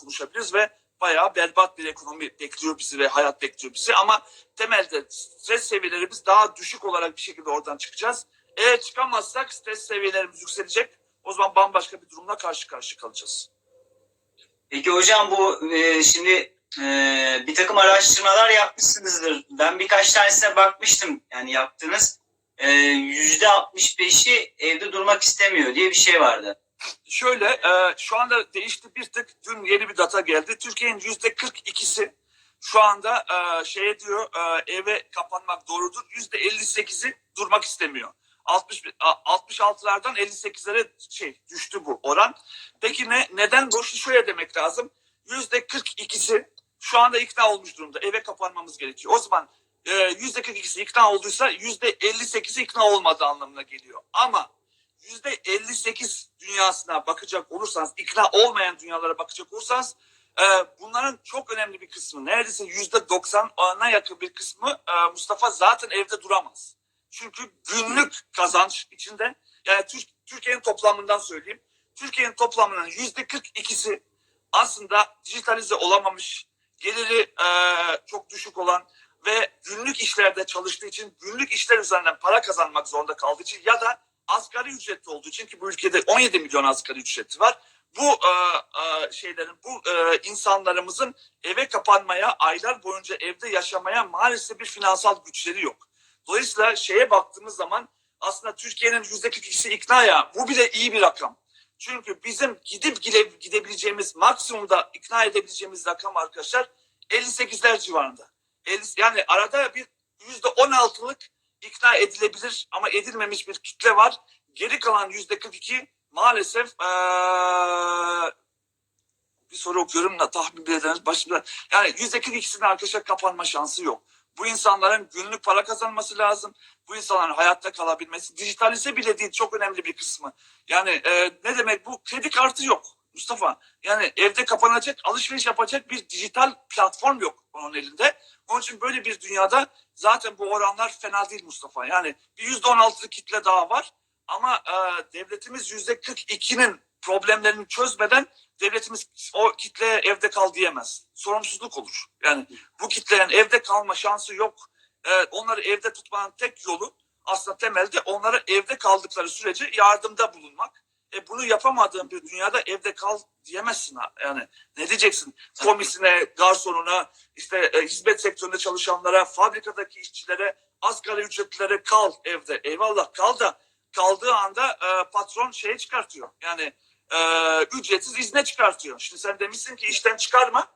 konuşabiliriz ve bayağı berbat bir ekonomi bekliyor bizi ve hayat bekliyor bizi ama temelde stres seviyelerimiz daha düşük olarak bir şekilde oradan çıkacağız. Eğer çıkamazsak stres seviyelerimiz yükselecek. O zaman bambaşka bir durumla karşı karşıya kalacağız. Peki hocam bu e, şimdi e, bir takım araştırmalar yapmışsınızdır. Ben birkaç tanesine bakmıştım yani yaptığınız. E, Yüzde 65'i evde durmak istemiyor diye bir şey vardı. Şöyle e, şu anda değişti bir tık. Dün yeni bir data geldi. Türkiye'nin yüzde 42'si şu anda e, şeye diyor e, eve kapanmak doğrudur. Yüzde 58'i durmak istemiyor. 60 a- 66'lardan 58'lere şey düştü bu oran. Peki ne neden bu? Şöyle demek lazım. Yüzde 42'si şu anda ikna olmuş durumda. Eve kapanmamız gerekiyor. O zaman e, yüzde 42'si ikna olduysa yüzde 58'i ikna olmadığı anlamına geliyor. Ama yüzde 58 dünyasına bakacak olursanız, ikna olmayan dünyalara bakacak olursanız e, bunların çok önemli bir kısmı, neredeyse yüzde 90'a yakın bir kısmı e, Mustafa zaten evde duramaz. Çünkü günlük kazanç içinde, yani Türk, Türkiye'nin toplamından söyleyeyim, Türkiye'nin toplamının yüzde 42'si aslında dijitalize olamamış, geliri e, çok düşük olan ve günlük işlerde çalıştığı için, günlük işler üzerinden para kazanmak zorunda kaldığı için ya da asgari ücretli olduğu için ki bu ülkede 17 milyon asgari ücretli var. Bu e, e, şeylerin, bu e, insanlarımızın eve kapanmaya, aylar boyunca evde yaşamaya maalesef bir finansal güçleri yok. Dolayısıyla şeye baktığımız zaman aslında Türkiye'nin yüzde 42'si ikna ya bu bile iyi bir rakam. Çünkü bizim gidip gide, gidebileceğimiz maksimumda ikna edebileceğimiz rakam arkadaşlar 58'ler civarında. 50, yani arada bir yüzde 16'lık ikna edilebilir ama edilmemiş bir kitle var. Geri kalan yüzde 42 maalesef eee, bir soru okuyorum da tahmin bile edemez. Başımda, yani yüzde 42'sinin arkadaşlar kapanma şansı yok. Bu insanların günlük para kazanması lazım. Bu insanların hayatta kalabilmesi. Dijitalize bile değil çok önemli bir kısmı. Yani e, ne demek bu? Kredi kartı yok Mustafa. Yani evde kapanacak, alışveriş yapacak bir dijital platform yok onun elinde. Onun için böyle bir dünyada zaten bu oranlar fena değil Mustafa. Yani bir yüzde on altılık kitle daha var. Ama e, devletimiz yüzde 42'nin problemlerini çözmeden devletimiz o kitleye evde kal diyemez. Sorumsuzluk olur. Yani bu kitlenin evde kalma şansı yok. E, onları evde tutmanın tek yolu aslında temelde onlara evde kaldıkları sürece yardımda bulunmak. E, bunu yapamadığın bir dünyada evde kal diyemezsin. ha. Yani ne diyeceksin? Komisine, garsonuna, işte e, hizmet sektöründe çalışanlara, fabrikadaki işçilere, asgari ücretlilere kal evde. Eyvallah kal da kaldığı anda e, patron şeye çıkartıyor. Yani e, ücretsiz izne çıkartıyor. Şimdi sen demişsin ki işten çıkarma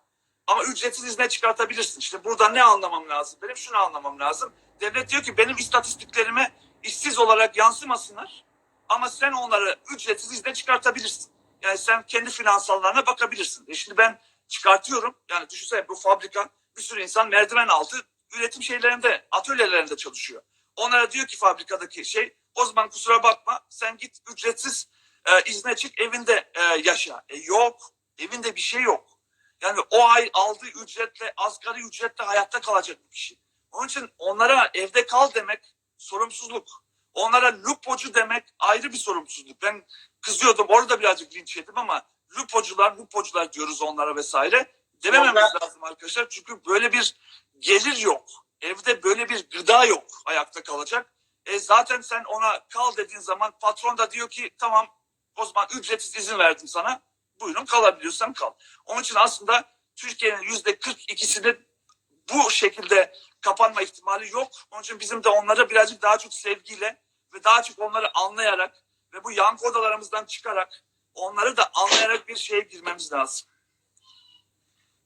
ama ücretsiz izne çıkartabilirsin. İşte burada ne anlamam lazım? Benim şunu anlamam lazım. Devlet diyor ki benim istatistiklerime işsiz olarak yansımasınlar ama sen onları ücretsiz izne çıkartabilirsin. Yani sen kendi finansallarına bakabilirsin. E şimdi ben çıkartıyorum. Yani düşünsene bu fabrika bir sürü insan merdiven altı üretim şeylerinde, atölyelerinde çalışıyor. Onlara diyor ki fabrikadaki şey o zaman kusura bakma sen git ücretsiz e, izne çık evinde e, yaşa. E, yok. Evinde bir şey yok. Yani o ay aldığı ücretle asgari ücretle hayatta kalacak bir kişi. Onun için onlara evde kal demek sorumsuzluk. Onlara lupocu demek ayrı bir sorumsuzluk. Ben kızıyordum orada birazcık linç yedim ama lupocular, lupocular diyoruz onlara vesaire. Demememiz Onlar- lazım arkadaşlar. Çünkü böyle bir gelir yok. Evde böyle bir gıda yok ayakta kalacak. E zaten sen ona kal dediğin zaman patron da diyor ki tamam o zaman ücretsiz izin verdim sana. Buyurun kalabiliyorsan kal. Onun için aslında Türkiye'nin yüzde 42'sinin bu şekilde kapanma ihtimali yok. Onun için bizim de onlara birazcık daha çok sevgiyle ve daha çok onları anlayarak ve bu yankı odalarımızdan çıkarak onları da anlayarak bir şeye girmemiz lazım.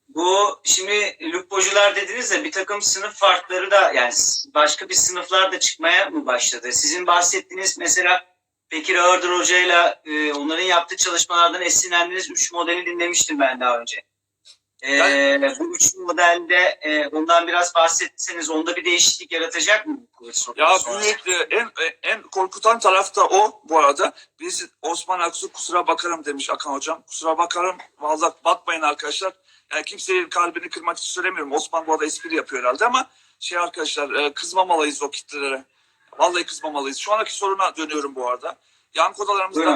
Bu şimdi lupocular dediniz de bir takım sınıf farkları da yani başka bir sınıflar da çıkmaya mı başladı? Sizin bahsettiğiniz mesela Bekir Ağırdır Hoca'yla e, onların yaptığı çalışmalardan esinlendiğiniz üç modeli dinlemiştim ben daha önce. E, bu üç modelde e, ondan biraz bahsetseniz onda bir değişiklik yaratacak mı? Ya büyük e, en en korkutan taraf da o bu arada. Biz Osman Aksu kusura bakarım demiş Akan hocam. Kusura bakarım. Vallahi bakmayın arkadaşlar. Yani kimsenin kalbini kırmak için söylemiyorum. Osman bu arada espri yapıyor herhalde ama şey arkadaşlar e, kızmamalıyız o kitlelere. Vallahi kızmamalıyız. Şu andaki soruna dönüyorum bu arada. yan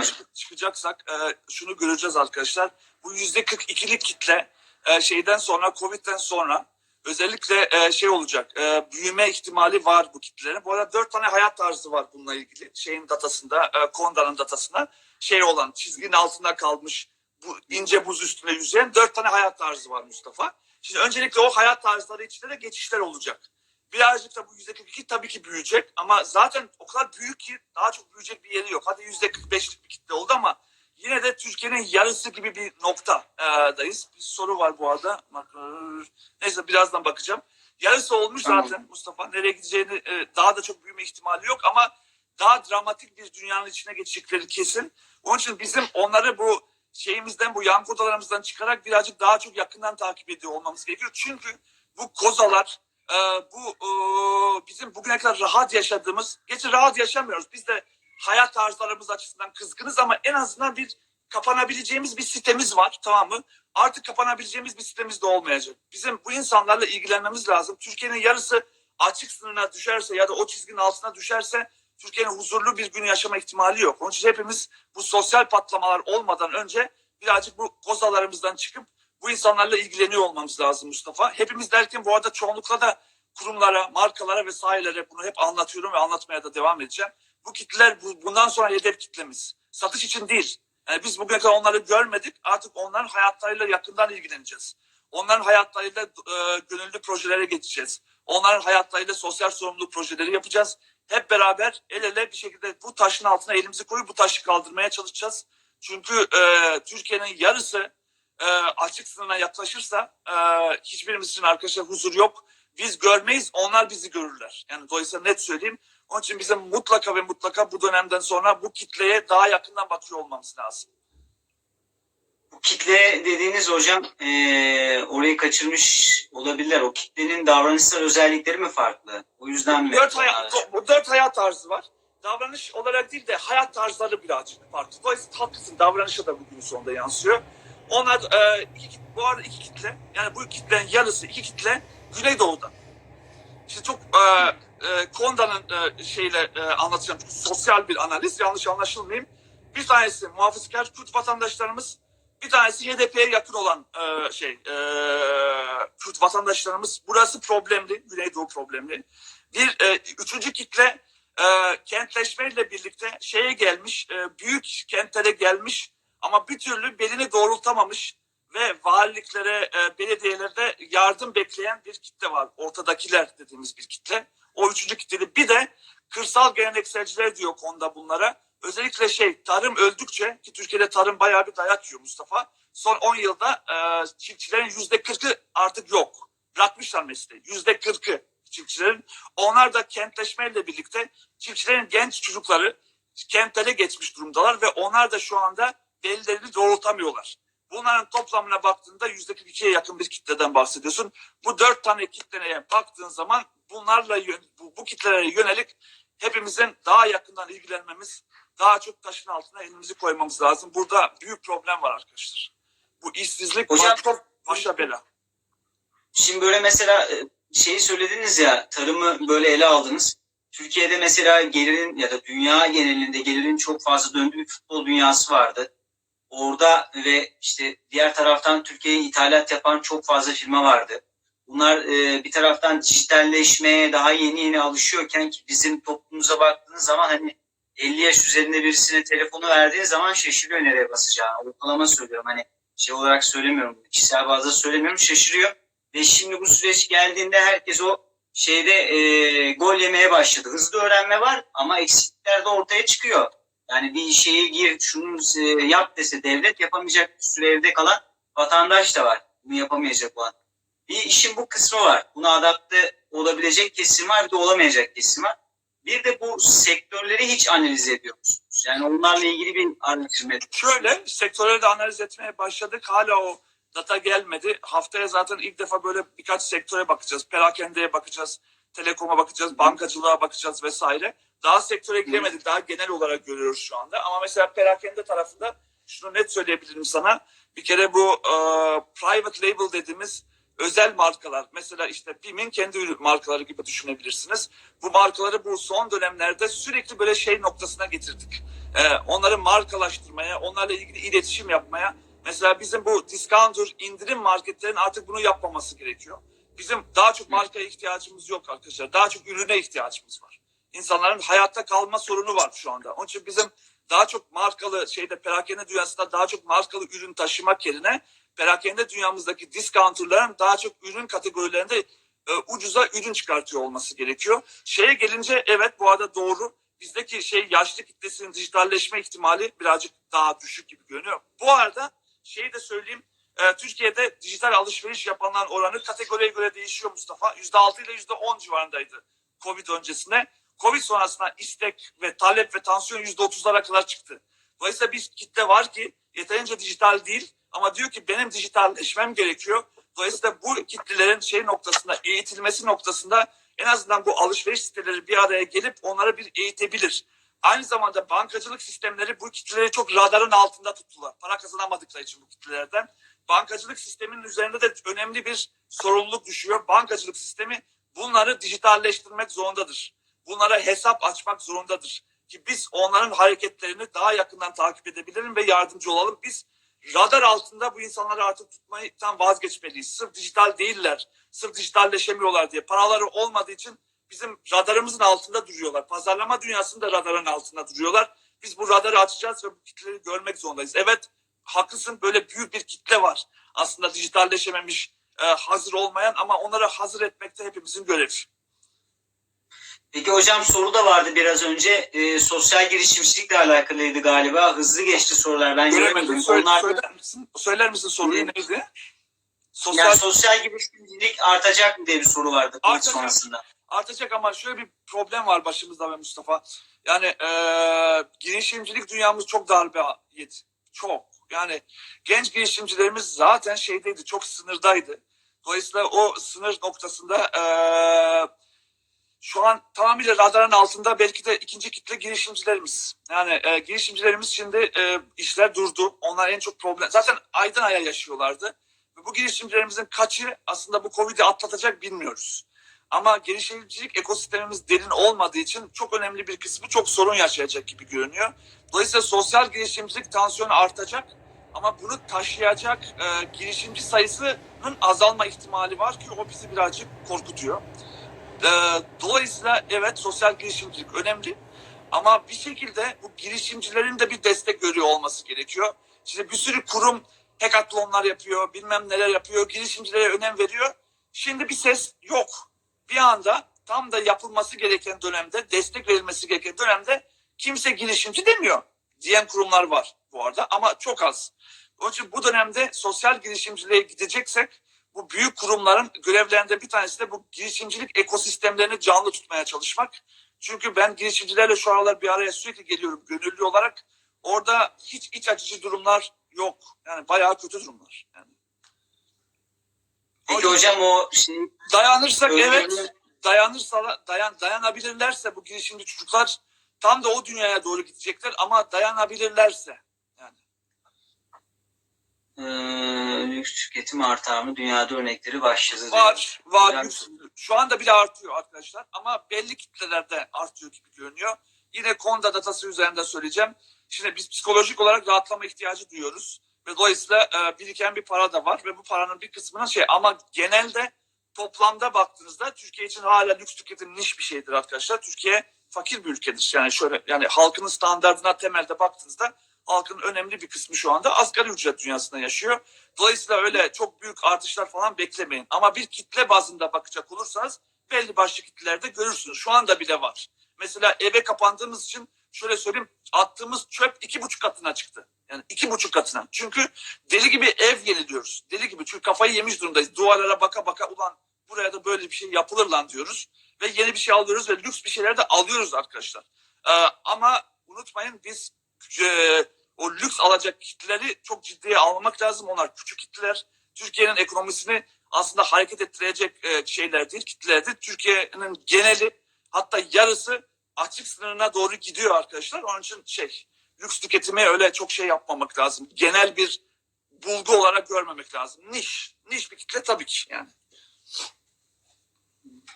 çık- çıkacaksak e, şunu göreceğiz arkadaşlar. Bu yüzde 42'lik kitle e, şeyden sonra Covid'den sonra özellikle e, şey olacak. E, büyüme ihtimali var bu kitlelerin. Bu arada dört tane hayat tarzı var bununla ilgili. Şeyin datasında, e, Konda'nın datasında şey olan çizginin altında kalmış bu ince buz üstüne yüzeyen dört tane hayat tarzı var Mustafa. Şimdi öncelikle o hayat tarzları içinde de geçişler olacak. Birazcık da bu yüzde 42 tabii ki büyüyecek ama zaten o kadar büyük ki daha çok büyüyecek bir yeri yok. Hadi yüzde 45'lik bir kitle oldu ama yine de Türkiye'nin yarısı gibi bir noktadayız. Bir soru var bu arada. Neyse birazdan bakacağım. Yarısı olmuş Tamam. zaten Mustafa. Nereye gideceğini e, daha da çok büyüme ihtimali yok ama daha dramatik bir dünyanın içine geçecekleri kesin. Onun için bizim onları bu şeyimizden bu yan kodalarımızdan çıkarak birazcık daha çok yakından takip ediyor olmamız gerekiyor. Çünkü bu kozalar e, bu e, bizim bugüne kadar rahat yaşadığımız, geçi rahat yaşamıyoruz. Biz de hayat tarzlarımız açısından kızgınız ama en azından bir kapanabileceğimiz bir sitemiz var tamam mı? Artık kapanabileceğimiz bir sitemiz de olmayacak. Bizim bu insanlarla ilgilenmemiz lazım. Türkiye'nin yarısı açık sınırına düşerse ya da o çizginin altına düşerse Türkiye'nin huzurlu bir gün yaşama ihtimali yok. Onun için hepimiz bu sosyal patlamalar olmadan önce birazcık bu kozalarımızdan çıkıp bu insanlarla ilgileniyor olmamız lazım Mustafa. Hepimiz derken bu arada çoğunlukla da kurumlara, markalara vesairelere bunu hep anlatıyorum ve anlatmaya da devam edeceğim. Bu kitleler bu- bundan sonra hedef kitlemiz. Satış için değil. Yani biz bugüne kadar onları görmedik. Artık onların hayatlarıyla yakından ilgileneceğiz. Onların hayatlarıyla e, gönüllü projelere geçeceğiz. Onların hayatlarıyla sosyal sorumluluk projeleri yapacağız. Hep beraber el ele bir şekilde bu taşın altına elimizi koyup bu taşı kaldırmaya çalışacağız. Çünkü e, Türkiye'nin yarısı e, açık sınırına yaklaşırsa e, hiçbirimiz için arkadaşlar huzur yok. Biz görmeyiz, onlar bizi görürler. Yani dolayısıyla net söyleyeyim. Onun için bizim mutlaka ve mutlaka bu dönemden sonra bu kitleye daha yakından bakıyor olmamız lazım. Bu kitle dediğiniz hocam eee, orayı kaçırmış olabilirler. O kitlenin davranışsal özellikleri mi farklı? O yüzden mi? Dört hayat, bu dört hayat tarzı var. Davranış olarak değil de hayat tarzları birazcık farklı. Dolayısıyla haklısın. Davranışa da bugün sonunda yansıyor. Onlar e, iki, bu arada iki kitle. Yani bu kitlenin yarısı iki kitle Güneydoğu'da. İşte çok e, e, Konda'nın e, şeyle e, anlatacağım. Sosyal bir analiz. Yanlış anlaşılmayayım. Bir tanesi muhafazakar Kürt vatandaşlarımız. Bir tanesi HDP'ye yakın olan e, şey e, Kürt vatandaşlarımız. Burası problemli. Güneydoğu problemli. Bir e, üçüncü kitle e, kentleşmeyle birlikte şeye gelmiş, e, büyük kentlere gelmiş ama bir türlü belini doğrultamamış ve valiliklere, e, belediyelerde yardım bekleyen bir kitle var. Ortadakiler dediğimiz bir kitle. O üçüncü kitlede bir de kırsal gelenekselciler diyor konuda bunlara. Özellikle şey tarım öldükçe ki Türkiye'de tarım bayağı bir dayak yiyor Mustafa. Son 10 yılda e, çiftçilerin yüzde kırkı artık yok. Bırakmışlar mesleği. Yüzde kırkı çiftçilerin. Onlar da kentleşmeyle birlikte çiftçilerin genç çocukları kentlere geçmiş durumdalar ve onlar da şu anda bellerini doğrultamıyorlar. Bunların toplamına baktığında yüzde 42'ye yakın bir kitleden bahsediyorsun. Bu dört tane kitleye baktığın zaman bunlarla bu, bu kitlelere yönelik hepimizin daha yakından ilgilenmemiz, daha çok taşın altına elimizi koymamız lazım. Burada büyük problem var arkadaşlar. Bu işsizlik Hocam- Hocam, çok başa bela. Şimdi böyle mesela e, şeyi söylediniz ya tarımı böyle ele aldınız. Türkiye'de mesela gelirin ya da dünya genelinde gelirin çok fazla döndüğü bir futbol dünyası vardı. Orada ve işte diğer taraftan Türkiye'ye ithalat yapan çok fazla firma vardı. Bunlar e, bir taraftan dijitalleşmeye daha yeni yeni alışıyorken ki bizim toplumumuza baktığınız zaman hani 50 yaş üzerinde birisine telefonu verdiğin zaman şaşırıyor nereye basacağını. Ortalama söylüyorum hani şey olarak söylemiyorum. Kişisel bazda söylemiyorum şaşırıyor. Ve şimdi bu süreç geldiğinde herkes o şeyde e, gol yemeye başladı. Hızlı öğrenme var ama eksiklikler de ortaya çıkıyor. Yani bir şeyi gir, şunu e, yap dese devlet yapamayacak bir süre evde kalan vatandaş da var. Bunu yapamayacak olan. Bir işin bu kısmı var. Buna adapte olabilecek kesim var, bir de olamayacak kesim var. Bir de bu sektörleri hiç analiz ediyor musunuz? Yani onlarla ilgili bir araştırma Şöyle sektörleri de analiz etmeye başladık. Hala o data gelmedi. Haftaya zaten ilk defa böyle birkaç sektöre bakacağız. Perakendeye bakacağız. Telekoma bakacağız. Bankacılığa bakacağız vesaire. Daha sektöre giremedik. Daha genel olarak görüyoruz şu anda. Ama mesela perakende tarafında şunu net söyleyebilirim sana. Bir kere bu e, private label dediğimiz özel markalar mesela işte BİM'in kendi markaları gibi düşünebilirsiniz. Bu markaları bu son dönemlerde sürekli böyle şey noktasına getirdik. Ee, onları markalaştırmaya, onlarla ilgili iletişim yapmaya. Mesela bizim bu discounter indirim marketlerin artık bunu yapmaması gerekiyor. Bizim daha çok markaya ihtiyacımız yok arkadaşlar. Daha çok ürüne ihtiyacımız var. İnsanların hayatta kalma sorunu var şu anda. Onun için bizim daha çok markalı şeyde perakende dünyasında daha çok markalı ürün taşımak yerine perakende dünyamızdaki discounterların daha çok ürün kategorilerinde e, ucuza ürün çıkartıyor olması gerekiyor. Şeye gelince evet bu arada doğru. Bizdeki şey yaşlı kitlesinin dijitalleşme ihtimali birazcık daha düşük gibi görünüyor. Bu arada şeyi de söyleyeyim. e, Türkiye'de dijital alışveriş yapanların oranı kategoriye göre değişiyor Mustafa. %6 ile %10 civarındaydı Covid öncesinde. Covid sonrasında istek ve talep ve tansiyon %30'lara kadar çıktı. Dolayısıyla bir kitle var ki yeterince dijital değil ama diyor ki benim dijitalleşmem gerekiyor. Dolayısıyla bu kitlelerin şey noktasında eğitilmesi noktasında en azından bu alışveriş siteleri bir araya gelip onları bir eğitebilir. Aynı zamanda bankacılık sistemleri bu kitleleri çok radarın altında tuttular. Para kazanamadıkları için bu kitlelerden. Bankacılık sisteminin üzerinde de önemli bir sorumluluk düşüyor. Bankacılık sistemi bunları dijitalleştirmek zorundadır. Bunlara hesap açmak zorundadır. Ki biz onların hareketlerini daha yakından takip edebilelim ve yardımcı olalım. Biz radar altında bu insanları artık tutmaktan vazgeçmeliyiz. Sırf dijital değiller, sırf dijitalleşemiyorlar diye. Paraları olmadığı için bizim radarımızın altında duruyorlar. Pazarlama dünyasında radarın altında duruyorlar. Biz bu radarı açacağız ve bu kitleleri görmek zorundayız. Evet haklısın böyle büyük bir kitle var. Aslında dijitalleşememiş, e, hazır olmayan ama onları hazır etmekte hepimizin görevi. Peki hocam soru da vardı biraz önce. Ee, sosyal girişimcilikle alakalıydı galiba. Hızlı geçti sorular. Ben Göremedim. Söyle- Onlar söyler misin? Söyler misin soruyu neydi? Sosyal yani sosyal girişimcilik artacak mı diye bir soru vardı Artacak. sonrasında. artacak ama şöyle bir problem var başımızda ve Mustafa. Yani e, girişimcilik dünyamız çok darbe yedi. Çok. Yani genç girişimcilerimiz zaten şeydeydi, çok sınırdaydı. Dolayısıyla o sınır noktasında e, şu an tamamıyla radarın altında belki de ikinci kitle girişimcilerimiz. Yani e, girişimcilerimiz şimdi e, işler durdu. Onlar en çok problem. Zaten aydan aya yaşıyorlardı. Ve bu girişimcilerimizin kaçı aslında bu Covid'i atlatacak bilmiyoruz. Ama girişimcilik ekosistemimiz derin olmadığı için çok önemli bir kısmı çok sorun yaşayacak gibi görünüyor. Dolayısıyla sosyal girişimcilik tansiyonu artacak ama bunu taşıyacak e, girişimci sayısının azalma ihtimali var ki o bizi birazcık korkutuyor. E, dolayısıyla evet sosyal girişimcilik önemli ama bir şekilde bu girişimcilerin de bir destek görüyor olması gerekiyor. Şimdi bir sürü kurum hackathonlar yapıyor, bilmem neler yapıyor, girişimcilere önem veriyor. Şimdi bir ses yok bir anda tam da yapılması gereken dönemde, destek verilmesi gereken dönemde kimse girişimci demiyor. Diyen kurumlar var bu arada ama çok az. Onun için bu dönemde sosyal girişimciliğe gideceksek bu büyük kurumların görevlerinden bir tanesi de bu girişimcilik ekosistemlerini canlı tutmaya çalışmak. Çünkü ben girişimcilerle şu aralar bir araya sürekli geliyorum gönüllü olarak. Orada hiç iç açıcı durumlar yok. Yani bayağı kötü durumlar. Yani Peki hocam o şey dayanırsak evet Özgürlüğü- dayanırsa dayan dayanabilirlerse bu girişimci çocuklar tam da o dünyaya doğru gidecekler ama dayanabilirlerse e, lüks tüketim artar mı? Dünyada örnekleri başladı. diyor. var var Yani- yüksek- şu anda bile artıyor arkadaşlar ama belli kitlelerde artıyor gibi görünüyor. Yine Konda datası üzerinde söyleyeceğim. Şimdi biz psikolojik olarak rahatlama ihtiyacı duyuyoruz ve dolayısıyla e, biriken bir para da var ve bu paranın bir kısmına şey ama genelde toplamda baktığınızda Türkiye için hala lüks tüketim niş bir şeydir arkadaşlar. Türkiye fakir bir ülkedir. Yani şöyle yani halkının standartına temelde baktığınızda halkın önemli bir kısmı şu anda asgari ücret dünyasında yaşıyor. Dolayısıyla öyle çok büyük artışlar falan beklemeyin. Ama bir kitle bazında bakacak olursanız belli başlı kitlelerde görürsünüz. Şu anda bile var. Mesela eve kapandığımız için şöyle söyleyeyim attığımız çöp iki buçuk katına çıktı. Yani iki buçuk katına. Çünkü deli gibi ev yeniliyoruz. Deli gibi çünkü kafayı yemiş durumdayız. Duvarlara baka baka ulan buraya da böyle bir şey yapılır lan diyoruz. Ve yeni bir şey alıyoruz ve lüks bir şeyler de alıyoruz arkadaşlar. Ee, ama unutmayın biz e, o lüks alacak kitleleri çok ciddiye almamak lazım. Onlar küçük kitleler. Türkiye'nin ekonomisini aslında hareket ettirecek e, şeyler değil, kitlelerdir. Türkiye'nin geneli hatta yarısı açık sınırına doğru gidiyor arkadaşlar. Onun için şey lüks tüketime öyle çok şey yapmamak lazım. Genel bir bulgu olarak görmemek lazım. Niş. Niş bir kitle tabii ki yani.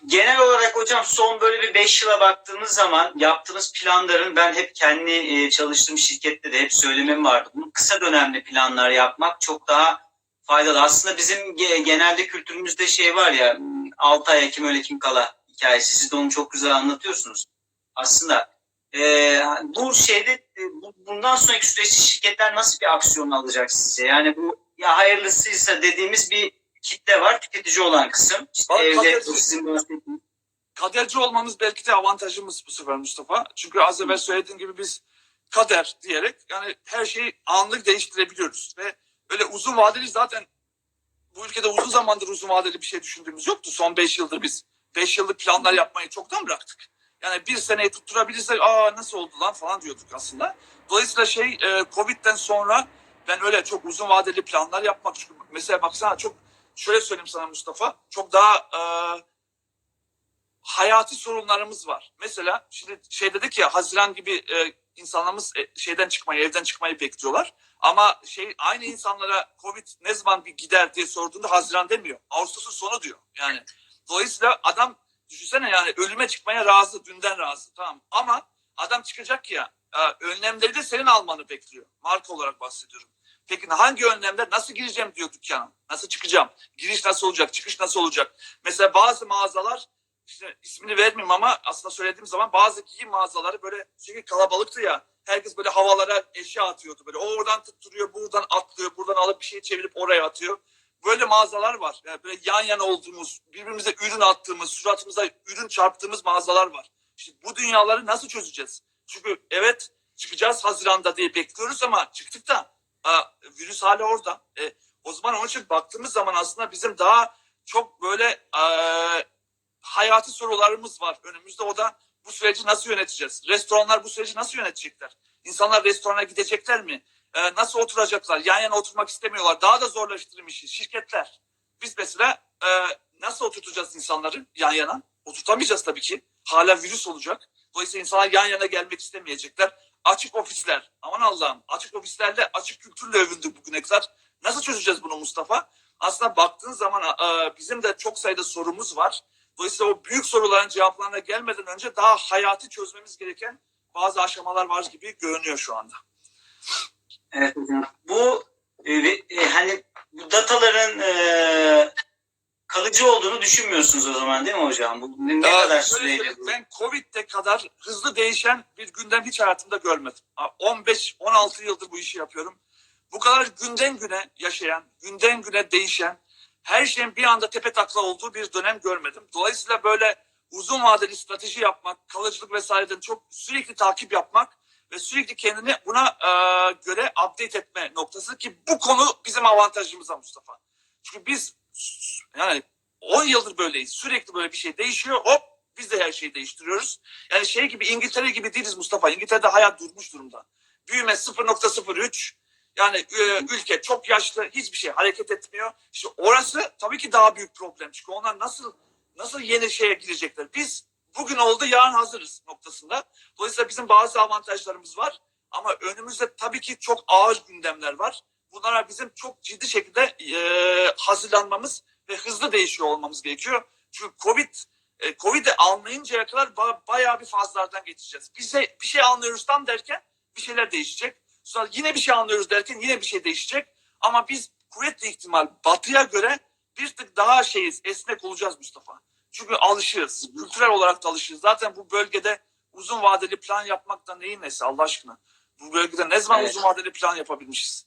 Genel olarak hocam son böyle bir 5 yıla baktığımız zaman yaptığımız planların ben hep kendi e, çalıştığım şirkette de hep söylemem vardı. Bunu kısa dönemli planlar yapmak çok daha faydalı. Aslında bizim ge- genelde kültürümüzde şey var ya 6 ay ekim öyle kim kala hikayesi. Siz de onu çok güzel anlatıyorsunuz. Aslında e, bu şeyde e, bu- bundan sonraki süreçte şirketler nasıl bir aksiyon alacak sizce? Yani bu ya hayırlısıysa dediğimiz bir kitle var tüketici olan kısım. İşte Bak, evde sizin bahsettiğiniz kaderci olmamız belki de avantajımız bu sefer Mustafa. Çünkü az evvel söylediğin gibi biz kader diyerek yani her şeyi anlık değiştirebiliyoruz. Ve öyle uzun vadeli zaten bu ülkede uzun zamandır uzun vadeli bir şey düşündüğümüz yoktu. Son 5 yıldır biz 5 yıllık planlar yapmayı çoktan bıraktık. Yani bir seneyi tutturabilirsek aa nasıl oldu lan falan diyorduk aslında. Dolayısıyla şey e, Covid'den sonra ben öyle çok uzun vadeli planlar yapmak çünkü mesela baksana çok şöyle söyleyeyim sana Mustafa çok daha e, hayati sorunlarımız var. Mesela şimdi şey dedik ya Haziran gibi e, insanlarımız e, şeyden çıkmayı, evden çıkmayı bekliyorlar. Ama şey aynı insanlara Covid ne zaman bir gider diye sorduğunda Haziran demiyor. Ağustos'un sonu diyor. Yani dolayısıyla adam düşünsene yani ölüme çıkmaya razı, dünden razı. Tamam ama adam çıkacak ya e, önlemleri de senin almanı bekliyor. Marka olarak bahsediyorum. Peki hangi önlemler nasıl gireceğim diyor dükkana. Nasıl çıkacağım? Giriş nasıl olacak? Çıkış nasıl olacak? Mesela bazı mağazalar işte ismini vermeyeyim ama aslında söylediğim zaman bazı giyim mağazaları böyle sürekli kalabalıktı ya. Herkes böyle havalara eşya atıyordu. Böyle o oradan tutturuyor, buradan atlıyor, buradan alıp bir şey çevirip oraya atıyor. Böyle mağazalar var. Yani böyle yan yana olduğumuz, birbirimize ürün attığımız, suratımıza ürün çarptığımız mağazalar var. İşte bu dünyaları nasıl çözeceğiz? Çünkü evet çıkacağız Haziran'da diye bekliyoruz ama çıktık da aa, virüs hala orada. E, o zaman onun için baktığımız zaman aslında bizim daha çok böyle eee hayati sorularımız var önümüzde. O da bu süreci nasıl yöneteceğiz? Restoranlar bu süreci nasıl yönetecekler? İnsanlar restorana gidecekler mi? Ee, nasıl oturacaklar? Yan yana oturmak istemiyorlar. Daha da zorlaştırmış. Şirketler. Biz mesela e, nasıl oturtacağız insanları yan yana? Oturtamayacağız tabii ki. Hala virüs olacak. Dolayısıyla insanlar yan yana gelmek istemeyecekler. Açık ofisler. Aman Allah'ım. Açık ofislerle açık kültürle övündük bugüne kadar. Nasıl çözeceğiz bunu Mustafa? Aslında baktığın zaman e, bizim de çok sayıda sorumuz var. Dolayısıyla o büyük soruların cevaplarına gelmeden önce daha hayati çözmemiz gereken bazı aşamalar var gibi görünüyor şu anda. Evet hocam. Bu e, e, hani bu dataların e, kalıcı olduğunu düşünmüyorsunuz o zaman değil mi hocam? Bu ne, Ee, kadar süreyle? Ben Covid'de kadar hızlı değişen bir gündem hiç hayatımda görmedim. 15-16 yıldır bu işi yapıyorum. Bu kadar günden güne yaşayan, günden güne değişen, her şeyin bir anda tepe takla olduğu bir dönem görmedim. Dolayısıyla böyle uzun vadeli strateji yapmak, kalıcılık vesaireden çok sürekli takip yapmak ve sürekli kendini buna e, göre update etme noktası ki bu konu bizim avantajımıza Mustafa. Çünkü biz yani 10 yıldır böyleyiz. Sürekli böyle bir şey değişiyor. Hop biz de her şeyi değiştiriyoruz. Yani şey gibi İngiltere gibi değiliz Mustafa. İngiltere'de hayat durmuş durumda. Büyüme 0.03. Yani e, ülke çok yaşlı, hiçbir şey hareket etmiyor. İşte orası tabii ki daha büyük problem. Çünkü onlar nasıl nasıl yeni şeye girecekler? Biz bugün oldu, yarın hazırız noktasında. Dolayısıyla bizim bazı avantajlarımız var. Ama önümüzde tabii ki çok ağır gündemler var. Bunlara bizim çok ciddi şekilde e, hazırlanmamız ve hızlı değişiyor olmamız gerekiyor. Çünkü Covid e, Covid'i anlayıncaya kadar ba- bayağı bir fazlardan geçeceğiz. Bize bir şey anlıyoruz tam derken bir şeyler değişecek. Sonra yine bir şey anlıyoruz derken yine bir şey değişecek. Ama biz kuvvetli ihtimal batıya göre bir tık daha şeyiz, esnek olacağız Mustafa. Çünkü alışığız. Kültürel olarak da alışığız. Zaten bu bölgede uzun vadeli plan yapmak da neyin nesi Allah aşkına? Bu bölgede ne zaman Evet. uzun vadeli plan yapabilmişiz?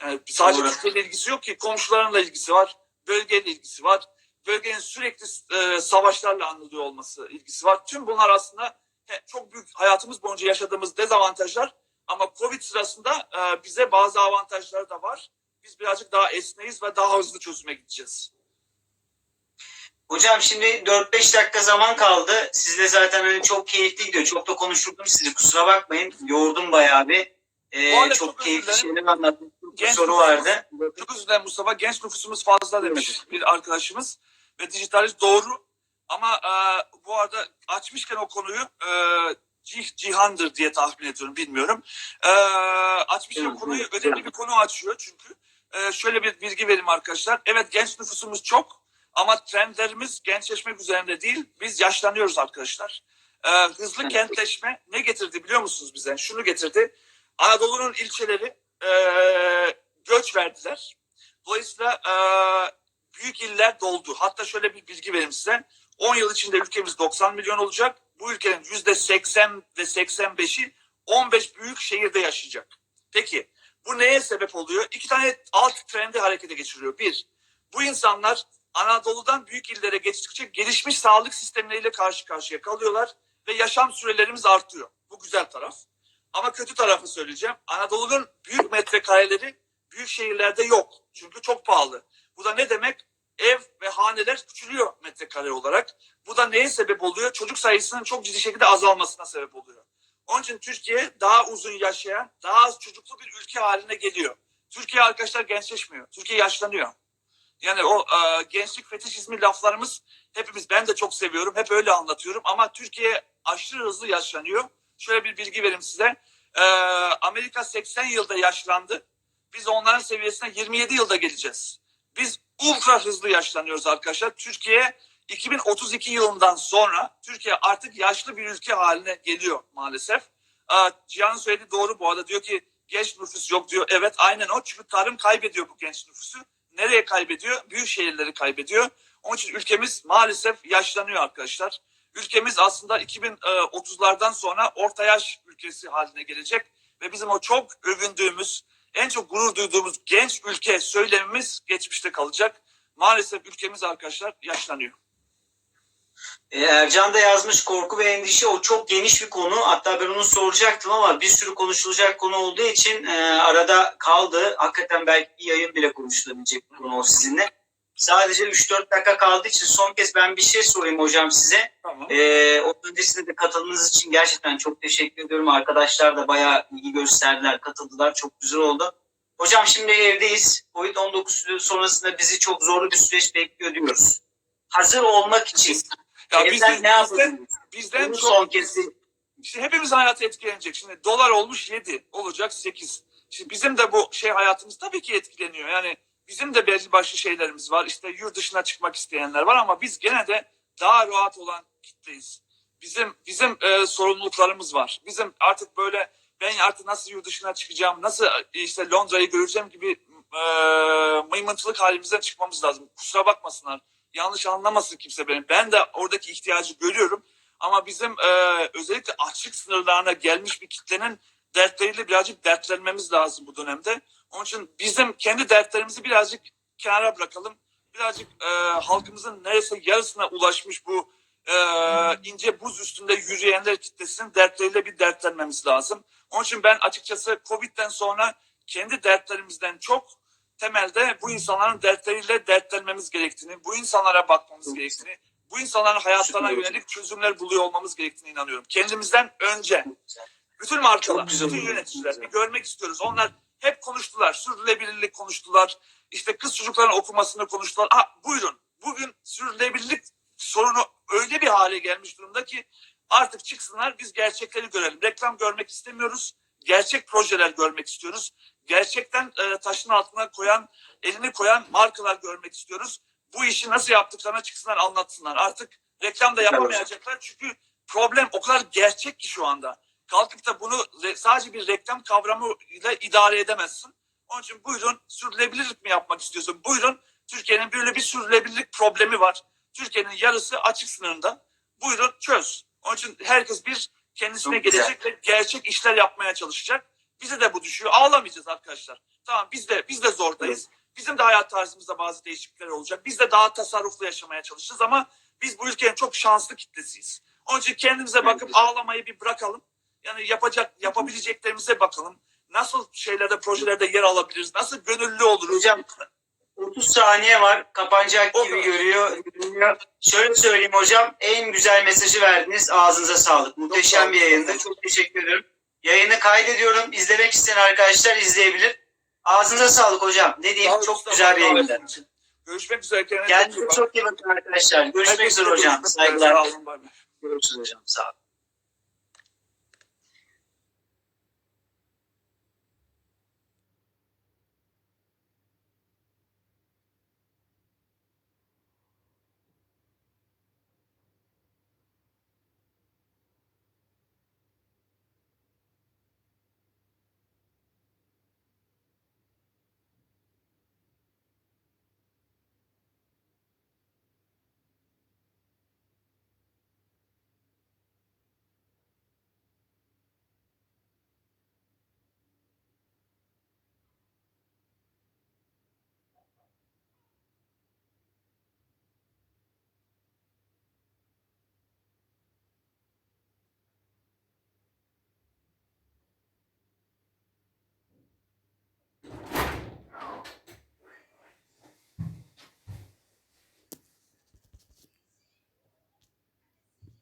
Yani sadece Doğru. Türkiye'yle ilgisi yok ki. Komşularınla ilgisi var. Bölgeyle ilgisi var. Bölgenin sürekli e, savaşlarla anılıyor olması ilgisi var. Tüm bunlar aslında he, çok büyük hayatımız boyunca yaşadığımız dezavantajlar. Ama Covid sırasında e, bize bazı avantajlar da var. Biz birazcık daha esneyiz ve daha hızlı çözüme gideceğiz. Hocam şimdi 4-5 dakika zaman kaldı. Sizle zaten hani çok keyifli gidiyor. Çok da konuşturdum sizi. Kusura bakmayın. Yordum bayağı bir. Ee, çok çok keyifli şeyler anlattım. Genç soru vardı. Çok özür dilerim Mustafa. Genç nüfusumuz fazla demiş bir arkadaşımız. Ve dijitalist doğru. Ama e, bu arada açmışken o konuyu e, Cih- Cihan'dır diye tahmin ediyorum bilmiyorum. E, açmışken Evet, konuyu evet. önemli bir konu açıyor çünkü. e, şöyle bir bilgi vereyim arkadaşlar. Evet genç nüfusumuz çok ama trendlerimiz gençleşmek üzerinde değil. Biz yaşlanıyoruz arkadaşlar. E, hızlı kentleşme ne getirdi biliyor musunuz bize? Şunu getirdi. Anadolu'nun ilçeleri e, göç verdiler. Dolayısıyla e, büyük iller doldu. Hatta şöyle bir bilgi vereyim size. 10 yıl içinde ülkemiz 90 milyon olacak. Bu ülkenin %80 ve 85'i 15 büyük şehirde yaşayacak. Peki bu neye sebep oluyor? İki tane alt trendi harekete geçiriyor. Bir, bu insanlar Anadolu'dan büyük illere geçtikçe gelişmiş sağlık sistemleriyle karşı karşıya kalıyorlar ve yaşam sürelerimiz artıyor. Bu güzel taraf. Ama kötü tarafı söyleyeceğim. Anadolu'nun büyük metrekareleri büyük şehirlerde yok. Çünkü çok pahalı. Bu da ne demek? Ev ve haneler küçülüyor metrekare olarak. Bu da neye sebep oluyor? Çocuk sayısının çok ciddi şekilde azalmasına sebep oluyor. Onun için Türkiye daha uzun yaşayan, daha az çocuklu bir ülke haline geliyor. Türkiye arkadaşlar gençleşmiyor. Türkiye yaşlanıyor. Yani o e, gençlik fetişizmi laflarımız hepimiz ben de çok seviyorum. Hep öyle anlatıyorum ama Türkiye aşırı hızlı yaşlanıyor. Şöyle bir bilgi vereyim size. E, Amerika 80 yılda yaşlandı. Biz onların seviyesine 27 yılda geleceğiz. Biz ultra hızlı yaşlanıyoruz arkadaşlar. Türkiye 2032 yılından sonra Türkiye artık yaşlı bir ülke haline geliyor maalesef. Aa, Cihan'ın söylediği doğru bu arada. Diyor ki genç nüfus yok diyor. Evet aynen o. Çünkü tarım kaybediyor bu genç nüfusu. Nereye kaybediyor? Büyük şehirleri kaybediyor. Onun için ülkemiz maalesef yaşlanıyor arkadaşlar. Ülkemiz aslında 2030'lardan sonra orta yaş ülkesi haline gelecek. Ve bizim o çok övündüğümüz, en çok gurur duyduğumuz genç ülke söylemimiz geçmişte kalacak. Maalesef ülkemiz arkadaşlar yaşlanıyor. E, Ercan da yazmış korku ve endişe o çok geniş bir konu. Hatta ben onu soracaktım ama bir sürü konuşulacak konu olduğu için e, arada kaldı. Hakikaten belki bir yayın bile konuşulabilecek bir konu sizinle. Sadece 3-4 dakika kaldığı için son kez ben bir şey sorayım hocam size. Tamam. Ee, öncesinde de katıldığınız için gerçekten çok teşekkür ediyorum. Arkadaşlar da bayağı ilgi gösterdiler, katıldılar. Çok güzel oldu. Hocam şimdi evdeyiz. Covid-19 sonrasında bizi çok zorlu bir süreç bekliyor diyoruz. Hazır olmak için Ya bizden, ne bizden, yapıyorsunuz? bizden Bunu son kez İşte hepimiz hayatı etkilenecek. Şimdi dolar olmuş 7, olacak 8. Şimdi bizim de bu şey hayatımız tabii ki etkileniyor. Yani bizim de belli başlı şeylerimiz var. İşte yurt dışına çıkmak isteyenler var ama biz gene de daha rahat olan kitleyiz. Bizim bizim e, sorumluluklarımız var. Bizim artık böyle ben artık nasıl yurt dışına çıkacağım, nasıl e, işte Londra'yı göreceğim gibi e, mıymıntılık halimizden çıkmamız lazım. Kusura bakmasınlar. Yanlış anlamasın kimse beni. Ben de oradaki ihtiyacı görüyorum. Ama bizim e, özellikle açlık sınırlarına gelmiş bir kitlenin dertleriyle birazcık dertlenmemiz lazım bu dönemde. Onun için bizim kendi dertlerimizi birazcık kenara bırakalım. Birazcık e, halkımızın neredeyse yarısına ulaşmış bu e, ince buz üstünde yürüyenler kitlesinin dertleriyle bir dertlenmemiz lazım. Onun için ben açıkçası Covid'den sonra kendi dertlerimizden çok temelde bu insanların dertleriyle dertlenmemiz gerektiğini, bu insanlara bakmamız gerektiğini, bu insanların hayatlarına yönelik çözümler buluyor olmamız gerektiğine inanıyorum. Kendimizden önce. Bütün markalar, bütün yöneticiler bir görmek istiyoruz. Onlar hep konuştular. Sürdürülebilirlik konuştular. İşte kız çocukların okumasını konuştular. Ha, buyurun. Bugün sürdürülebilirlik sorunu öyle bir hale gelmiş durumda ki artık çıksınlar biz gerçekleri görelim. Reklam görmek istemiyoruz. Gerçek projeler görmek istiyoruz. Gerçekten e, taşın altına koyan, elini koyan markalar görmek istiyoruz. Bu işi nasıl yaptıklarına çıksınlar anlatsınlar. Artık reklam da yapamayacaklar çünkü problem o kadar gerçek ki şu anda. Kalkıp da bunu sadece bir reklam kavramıyla idare edemezsin. Onun için buyurun sürdürülebilirlik mi yapmak istiyorsun? Buyurun Türkiye'nin böyle bir sürdürülebilirlik problemi var. Türkiye'nin yarısı açık sınırında. Buyurun çöz. Onun için herkes bir kendisine Çok gelecek ve gerçek işler yapmaya çalışacak. Bize de bu düşüyor. Ağlamayacağız arkadaşlar. Tamam biz de biz de zordayız. Bizim de hayat tarzımızda bazı değişiklikler olacak. Biz de daha tasarruflu yaşamaya çalışacağız ama biz bu ülkenin çok şanslı kitlesiyiz. Onun için kendimize bakıp ağlamayı bir bırakalım. Yani yapacak, yapabileceklerimize bakalım. Nasıl şeylerde, projelerde yer alabiliriz? Nasıl gönüllü oluruz? Hocam, 30 saniye var. Kapanacak O gibi kadar. görüyor. görünüyor. Şöyle söyleyeyim hocam. En güzel mesajı verdiniz. Ağzınıza sağlık. sağ Muhteşem bir yayındı. Çok teşekkür ederim. Yayını kaydediyorum. İzlemek isteyen arkadaşlar izleyebilir. Ağzınıza sağlık hocam. Ne diyeyim? Sağ Çok güzel bir yayındı. Görüşmek üzere. Kendinize çok iyi bakın arkadaşlar. Görüşmek üzere hocam. Saygılar. Görüşürüz hocam. Sağ olun.